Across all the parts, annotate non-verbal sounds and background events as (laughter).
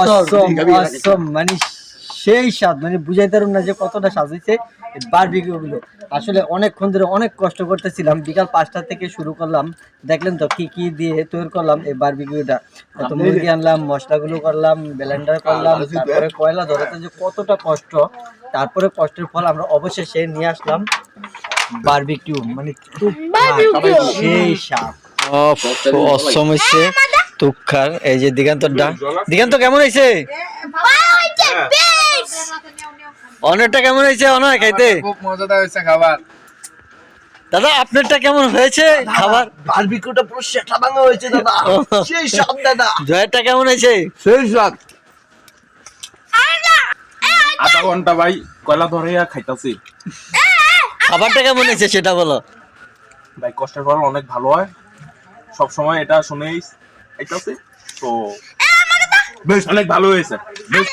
অসম অসম মানে সেই স্বাদ মানে বুঝাইতে পারুম না যে কতটা স্বাদ হয়েছে বারবিকিউ গুলো আসলে অনেকক্ষণ ধরে অনেক কষ্ট করতেছিলাম বিকাল পাঁচটা থেকে শুরু করলাম। দেখলেন তো কি কি দিয়ে তৈরি করলাম এই বারবিকিউটা। কত মুরগি আনলাম মশলাগুলো করলাম ব্লেন্ডার করলাম তারপরে কয়লা ধরাতে যে কতটা কষ্ট তারপরে কষ্টের ফল আমরা অবশেষে নিয়ে আসলাম বারবিকিউ মানে সেই স্বাদ। অসম হয়েছে। তুক্ষার এই যে দিগান্তরটা দিগান্ত কেমন হয়েছে? অনেকটা কেমন হয়েছে অনয় খাইতে? খুব মজাদার হয়েছে খাবার দাদা আপনারটা কেমন হয়েছে খাবার? বারবিকিউটা পুরো সেটা ভাঙা হয়েছে দাদা সেই সব দাদা জয়েরটা কেমন হয়েছে? সেই সব আধা ঘণ্টা ভাই কয়লা ধরে খাইতাছি। খাবারটা কেমন হয়েছে সেটা বলো। ভাই কষ্টের ফল অনেক ভালো হয়। সব সময় এটা শুনেই তো বেশ অনেক ভালো হয়েছে। বেশ।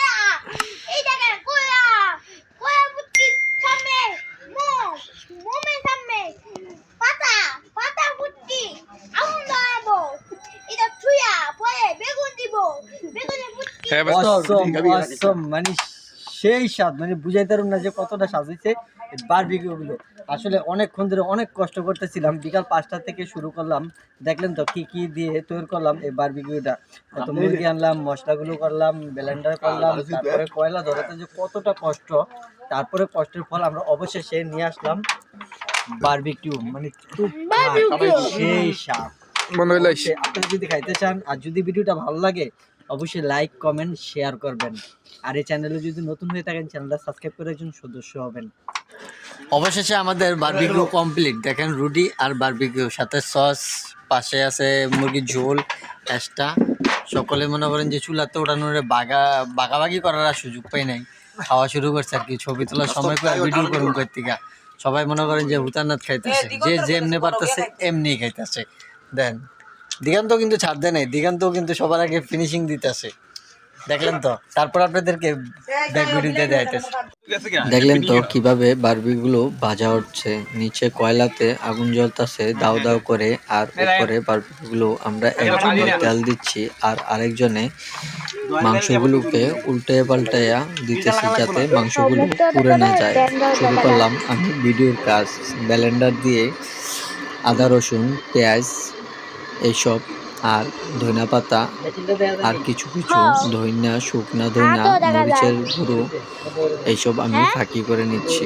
মানে সেই স্বাদ মানে বুঝাইতে পারুম না যে কতটা স্বাদ হয়েছে বারবিকিউ গুলো আসলে অনেকক্ষণ ধরে অনেক কষ্ট করতেছিলাম। বিকাল পাঁচটা থেকে শুরু করলাম। দেখলেন তো কি কি দিয়ে তৈরি করলাম এই বারবিকিউটা। কত মুরগি আনলাম মশলাগুলো করলাম ব্লেন্ডার করলাম তারপরে কয়লা ধরাতে যে কতটা কষ্ট তারপরে কষ্টের ফল আমরা অবশেষে নিয়ে আসলাম বারবিকিউ মানে খুব সেই অবশ্যই আপনারা যদি খাইতে চান আর যদি ভিডিওটা ভালো লাগে অবশ্যই লাইক কমেন্ট শেয়ার করবেন। আর এই চ্যানেলে যদি নতুন হয়ে থাকেন চ্যানেলটা সাবস্ক্রাইব করে একজন সদস্য হবেন। অবশেষে আমাদের বার্বিকিউ কমপ্লিট দেখেন রুটি আর বারবিকিউ সাথে সস পাশে আছে মুরগির ঝোল এক্সট্রা সকলে মনে করেন যে চুলাতে ওঠানোর বাগা বাগাবাগি করার আর সুযোগ পাই নাই। খাওয়া শুরু করছে আর কি ছবি তোলার সময় করে ভিডিও করুন করতিকা সবাই মনে করেন যে হুতানাথ খাইতেছে। যে যেমনি পারতেছে এমনি খাইতেছে। দেন দিগান্ত কিন্তু ছাড় দেয় নাই। দিগান্ত কিন্তু সবার আগে ফিনিশিং দিতেছে। দেখলেন তো? তারপর আপনাদেরকে ব্যাক ভিডিওতে দেখাইতেছে। দেখলেন তো কীভাবে বারবিগুলো ভাজা হচ্ছে। নিচে কয়লাতে আগুন জ্বলতেছে দাও দাও করে আর উপরে বারবিগুলো আমরা একজনে তেল দিচ্ছি আর আরেকজনে মাংসগুলোকে উল্টে পাল্টাইয়া দিতেছি যাতে মাংসগুলো পুড়ে না যায়। শুরু করলাম আমি ভিডিওর কাজ। ব্যালেন্ডার দিয়ে আদা রসুন পেঁয়াজ এইসব আর ধনিয়া পাতা আর কিছু কিছু ধইনা শুকনা ধইনা মরিচের গুঁড়ো এইসব আমি ফাঁকি করে নিচ্ছি।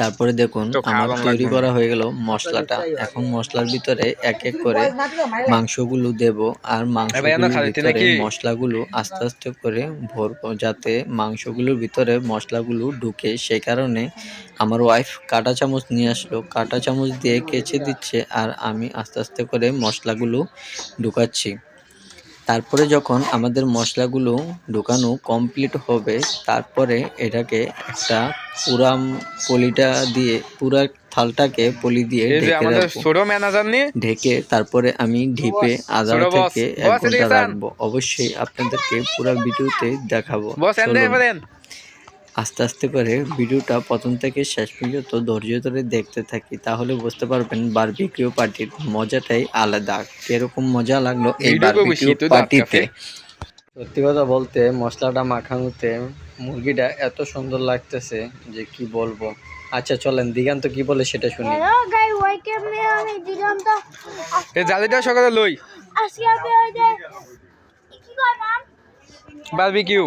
তারপরে দেখুন আমার তৈরি করা হয়ে গেল মশলাটা। এখন মশলার ভিতরে এক এক করে মাংসগুলো দেব আর মাংসগুলোর ভিতরে মশলাগুলো আস্তে আস্তে করে ভরবো যাতে মাংসগুলোর ভিতরে মশলাগুলো ঢুকে। সেই কারণে আমার ওয়াইফ কাঁটা চামচ নিয়ে আসলো। কাঁটা চামচ দিয়ে কেচে দিচ্ছে আর আমি আস্তে আস্তে করে মশলাগুলো ঢুকাচ্ছি। তারপরে যখন আমাদের মশলাগুলো ঢুকানো কমপ্লিট হবে তারপরে এটাকে একটা পুরা পলিটা দিয়ে পুরা থালটাকে পলি দিয়ে ঢেকে তারপরে আমি ঢিপে আধা boss, থেকে এক ঘণ্টা রাখব। অবশ্যই আপনাদেরকে পুরা ভিডিওতে দেখাবো বস এনদে চলুন। পারেন আস্তে আস্তে করে ভিডিওটা প্রথম থেকে শেষ পর্যন্ত ধৈর্য ধরে দেখতে থাকি তাহলে বুঝতে পারবেন বারবিকিউ পার্টির মজাটাই আলাদা। কীরকম মজা লাগল এই বারবিকিউ পার্টিতে। সত্যি কথা বলতে মশলাটা মাখানোতে মুরগিটা এত সুন্দর লাগতেছে যে কি বলব। আচ্ছা চলেন দিগান্ত কি বলে সেটা শুনি। হ্যালো গাই ওয়েলকাম মে আমি দিগন্ত। এই জালিটা সকালে লই। আজকে আমি ওই যে কি করলাম বারবিকিউ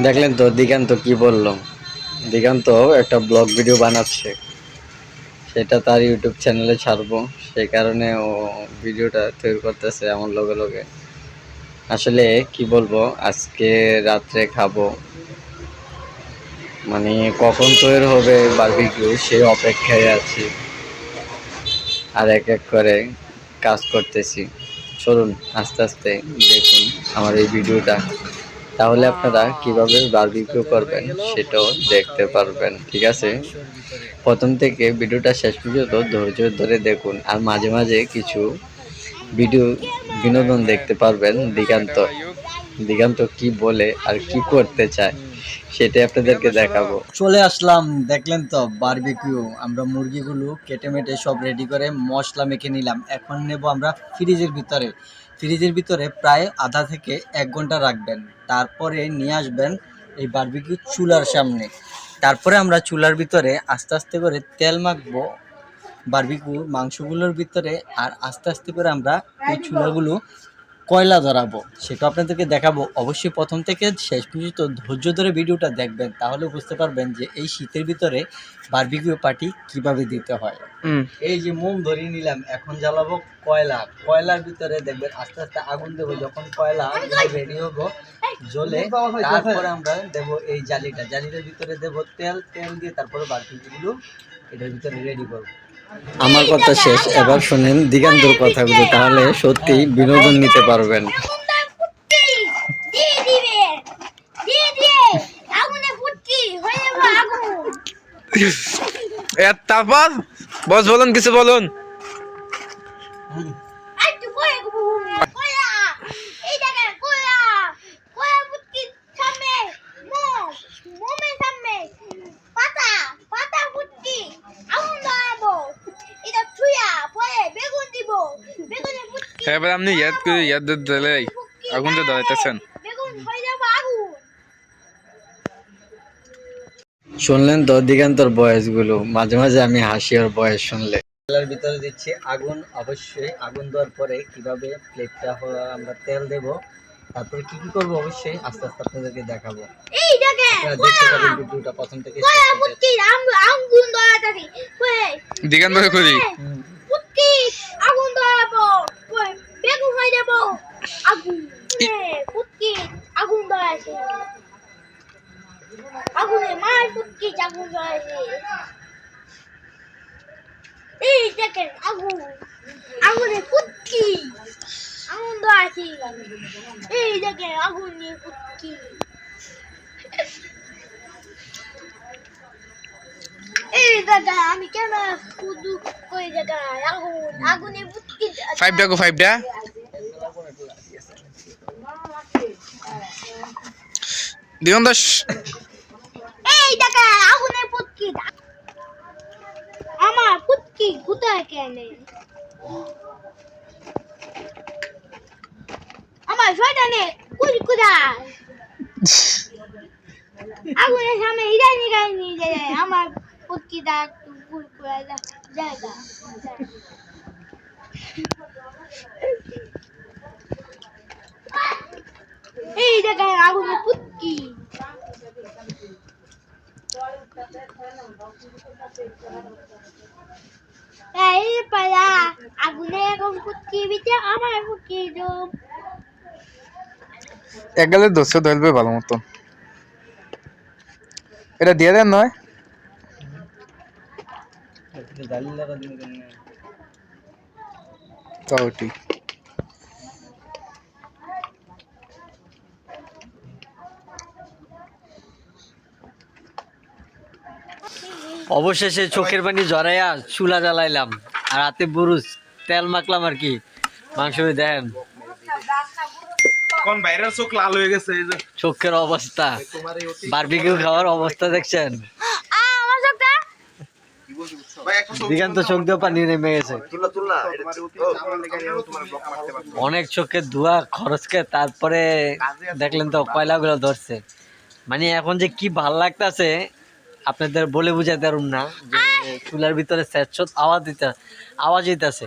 দেখলেন তো, দিগান্ত কি বলল? দিগান্ত একটা ব্লগ ভিডিও বানাচ্ছে। সেটা তার ইউটিউব চ্যানেলে ছাড়বো। সেই কারণে ও ভিডিওটা তৈরি করতেছে আমার লগে লগে আসলে কি বলব, আজকে রাত্রে খাব। মানে কখন তৈরি হবে বারবিকিউ সেই অপেক্ষায় আছি। আর এক এক করে কাজ করতেছি। চলুন, আস্তে আস্তে দেখুন আমার এই ভিডিওটা। তাহলে আপনারা কীভাবে বারবিকিউ করবেন সেটাও দেখতে পারবেন, ঠিক আছে? প্রথম থেকে ভিডিওটা শেষ পর্যন্ত ধৈর্য ধরে দেখুন আর মাঝে মাঝে কিছু ভিডিও বিনোদন দেখতে পারবেন দিগান্ত। দিগান্ত কি বলে আর কি করতে চায় সেটাই আপনাদেরকে দেখাবো। চলে আসলাম, দেখলেন তো বারবিকিউ আমরা মুরগিগুলো কেটে মেটে সব রেডি করে মশলা মেখে নিলাম। এখন নেব আমরা ফ্রিজের ভিতরে। ফ্রিজের ভিতরে প্রায় আধা থেকে এক ঘণ্টা রাখবেন। তারপরে নিয়ে আসবেন এই বারবিকিউ চুলার সামনে। তারপরে আমরা চুলার ভিতরে আস্তে আস্তে করে তেল মাখবো বারবিকিউ মাংসগুলোর ভিতরে আর আস্তে আস্তে করে আমরা এই চুলাগুলো কয়লা ধরাবো সেটা আপনাদেরকে দেখাবো। অবশ্যই প্রথম থেকে শেষ পর্যন্ত ধৈর্য ধরে ভিডিওটা দেখবেন তাহলে বুঝতে পারবেন যে এই শীতের ভিতরে বারবিকিউ পার্টি কীভাবে দিতে হয়। এই যে মোম ধরিয়ে নিলাম এখন জ্বালাবো কয়লা। কয়লার ভিতরে দেখবেন আস্তে আস্তে আগুন দেবো যখন কয়লা রেডি হব জ্বলে তারপরে আমরা দেব এই জালিটা। জালিটার ভিতরে দেব তেল তেল দিয়ে তারপরে বারবিকিউগুলো এটার ভিতরে রেডি করব। আমার কথা শেষ এবার শুনেন দিগান্তর কথাগুলো তাহলে সত্যি বিনোদন নিতে পারবেন। তারপর বস বলুন কিছু বলুন। এবার আপনি ইয়াদ করে ইয়াদ দিলে আগুন ধরাইতেছেন। যাবে আগুন শুনলেন তো দিগান্তর বয়সগুলো মাঝে মাঝে আমি হাসি ওর বয়স শুনলে। তেলের ভিতরে দিচ্ছি আগুন অবশ্যই আগুন দেওয়ার পরে কীভাবে প্লেটটা আমরা তেল দেব তারপরে কি কি করব অবশ্যই আস্তে আস্তে আপনাদেরকে দেখাবো। এই দেখেন দেখতে পাবেন ভিডিওটা প্রথম থেকে আগুন করি আগুন কয়ে বেগুন হয়ে যাব আগুন ফুটকি আগুন ধরাছে আগুনে মার ফুটকি আগুন ধরাছে এই দেখেন আগুন। আগুনে ফুটকি আগুন ধরাছে এই দেখেন আগুন নিয়ে ফুটকি এই দাদা আমি কেন শুধু কই জায়গা আগুন এই আমার ফুটকি কোথায় কেন? আমার শয়তানে কুল কোথায় (laughs) আগুনের সামনে হিরাই নিগাই নিয়ে যায় আমার এই দেখা আগুনের ফুটকি এই পালা, আগুনে এখন ফুটকি বিতে আমার এক গেলে দোষে ধরবে ভালো মতো এটা দিয়ে দেন নয়? তাও ঠিক অবশেষে চোখের পানি জড়াইয়া চুলা জ্বালাইলাম আর হাতে বুরুজ তেল মাখলাম আর কি। মাংস দেখেন। কোন বাইরের চোখ লাল হয়ে গেছে চোখের অবস্থা। বারবিকিউ খাওয়ার অবস্থা দেখছেন আমার সবটা ভাই একটা চোখ দিগান্ত চোখ দিয়ে পানি নেমে গেছে। অনেক চোখে ধোয়া খরচকে তারপরে দেখলেন তো কয়লাগুলো ধরছে। মানে এখন যে কি ভালো লাগতেছে আপনাদের বলে বুঝাতে পারুন না যে চুলার ভিতরে স্যাঁচত আওয়াজ দিতে আওয়াজ দিতেছে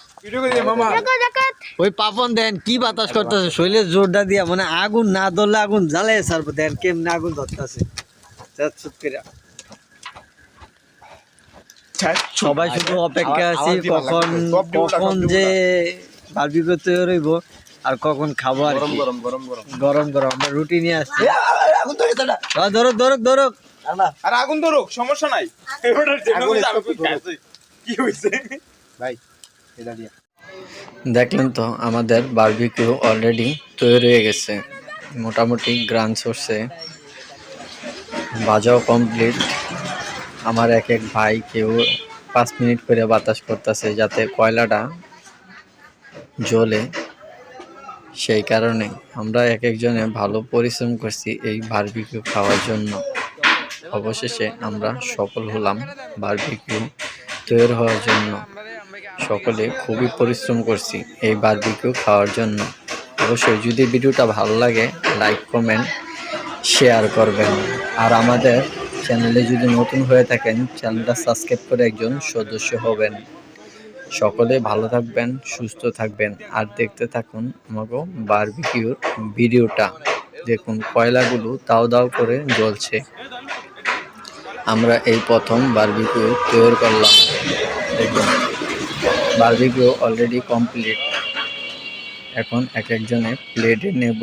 ভিডিও করে দে মামা। দেখো দেখো। ওই পাপন দেন কি বাতাস করতেছে? শৈলের জোরটা দিয়া মানে আগুন না ধরলে আগুন জ্বালে স্যার দেন কেমনে আগুন ধরতেছে? সবাই শুধু অপেক্ষা আছি কখন কখন যে আর কখন খাব আর গরম গরম গরম গরম। গরম গরম। আমরা রুটি নিয়ে আসছি। ধরুক ধরুক ধরুক। আর আগুন ধরুক সমস্যা নাই। কি হইছে? ভাই দেখলেন তো, আমাদের বারবিকিউ অলরেডি তৈরি হয়ে গেছে। মোটামুটি গ্রান সোর্সে বাজাও কমপ্লিট আমার এক এক ভাই কেউ পাঁচ মিনিট করে বাতাস করতেছে যাতে কয়লাটা জ্বলে। সেই কারণে আমরা এক একজনে ভালো পরিশ্রম করছি এই বারবিকিউ খাওয়ার জন্য। অবশেষে আমরা সফল হলাম বারবিকিউ তৈরি হওয়ার জন্য। সকলে খুবই পরিশ্রম করছি এই বারবিকিউ খাওয়ার জন্য। অবশ্যই যদি ভিডিওটা ভালো লাগে লাইক কমেন্ট শেয়ার করবেন। আর আমাদের চ্যানেলে যদি নতুন হয়ে থাকেন চ্যানেলটা সাবস্ক্রাইব করে একজন সদস্য হবেন। সকলে ভালো থাকবেন, সুস্থ থাকবেন। আর দেখতে থাকুন আমাকে বারবিকিউর ভিডিওটা। দেখুন কয়লাগুলো দাও দাও করে জ্বলছে। আমরা এই প্রথম বারবিকিউ তৈরি করলাম। দেখুন। বারবিকিউ অলরেডি কমপ্লিট এখন এক একজনে প্লেটে নেব,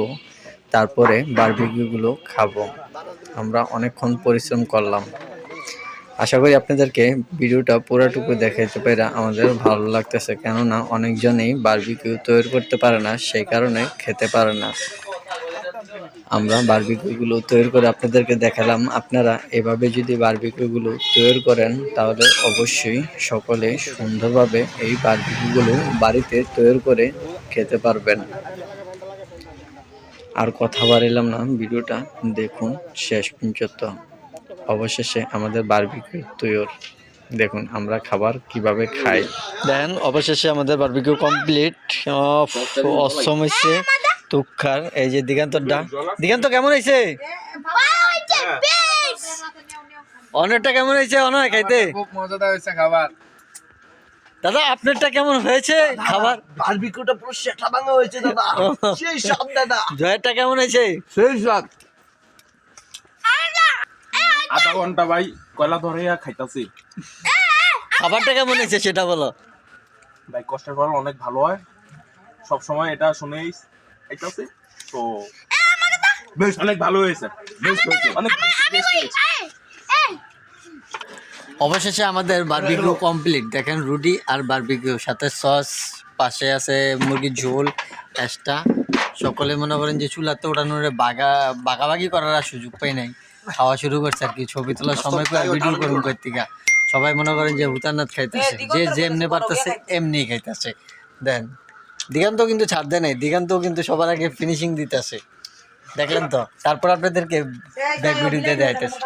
তারপরে বারবিকিউগুলো খাব। আমরা অনেকক্ষণ পরিশ্রম করলাম। আশা করি আপনাদেরকে ভিডিওটা পুরোটুকু দেখাইতে পেরে আমাদের ভালো লাগতেছে। কেননা অনেকজনেই বারবিকিউ তৈরি করতে পারে না, সেই কারণে খেতে পারে না। আমরা বারবিকিউগুলো তৈরি করে আপনাদেরকে দেখালাম। আপনারা এভাবে যদি বারবিকিউগুলো তৈরি করেন তাহলে অবশ্যই সকলে সুন্দরভাবে এই বারবিকিউগুলো বাড়িতে তৈরি করে খেতে পারবেন। আর কথা বাড়িলাম না ভিডিওটা দেখুন শেষ পর্যন্ত। অবশেষে আমাদের বারবিকিউ তৈরি। দেখুন আমরা খাবার কীভাবে খাই। দেন অবশেষে আমাদের বারবিকিউ কমপ্লিট। অসম হয়েছে। তুক্ষার এই যে দিগান্তরটা দিগান্ত কেমন হয়েছে অনেকটা কেমন হয়েছে অনয় খাইতে? খুব মজাদার হয়েছে খাবার। দাদা আপনারটা কেমন হয়েছে খাবার? বারবিকিউটা পুরো সেটা ভাঙা হয়েছে দাদা। সেই সব দাদা। জয়েরটা কেমন হয়েছে? সেই সব আধা ঘণ্টা ভাই কয়লা ধরে খাইতাছি। খাবারটা কেমন হয়েছে সেটা বলো। ভাই কষ্টের ফল অনেক ভালো হয়। সব সময় এটা শুনেই তো বেশ অনেক ভালো হয়েছে। বেশ অনেক অবশেষে আমাদের বারবিকিউ কমপ্লিট দেখেন রুটি আর বারবিকিউ সাথে সস পাশে আছে মুরগির ঝোল এক্সট্রা সকলে মনে করেন যে চুলাতে ওঠানোর বাগা বাগাবাগি করার আর সুযোগ পাই নাই। খাওয়া শুরু করছে আর কি ছবি তোলার সময় করে ভিডিও করুন কর্তিকা। সবাই মনে করেন যে হুতানাথ খাইতেছে। যে যেমনি পারতেছে এমনি খাইতেছে। দেন। দিগান্ত কিন্তু ছাড় দেয় নাই দিগান্ত কিন্তু সবার আগে ফিনিশিং দিতেছে দেখলেন তো? তারপর আপনাদেরকে ব্যাক ভিডিওতে দেখাইতেছে।